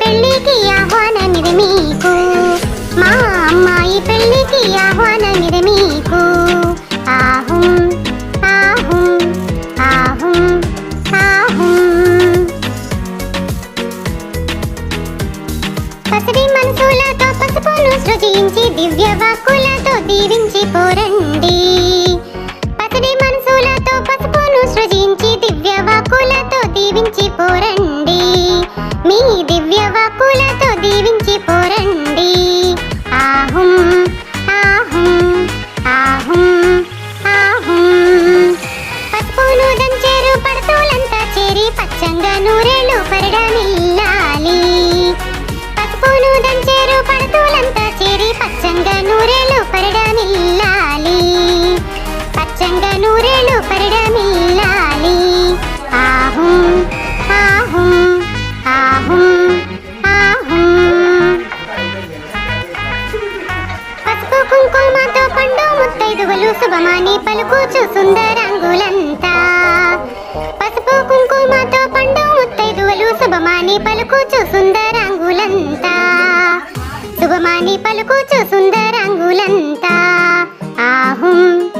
feliz. అని పలుకుచు సుందరంగులంతా. పసుపు కుంకుమతో పండు ముత్తైదువలు శుభమాని పలుకుచు సుందరంగులంతా. శుభమాని పలుకుచు సుందరంగులంతా. ఆహుం.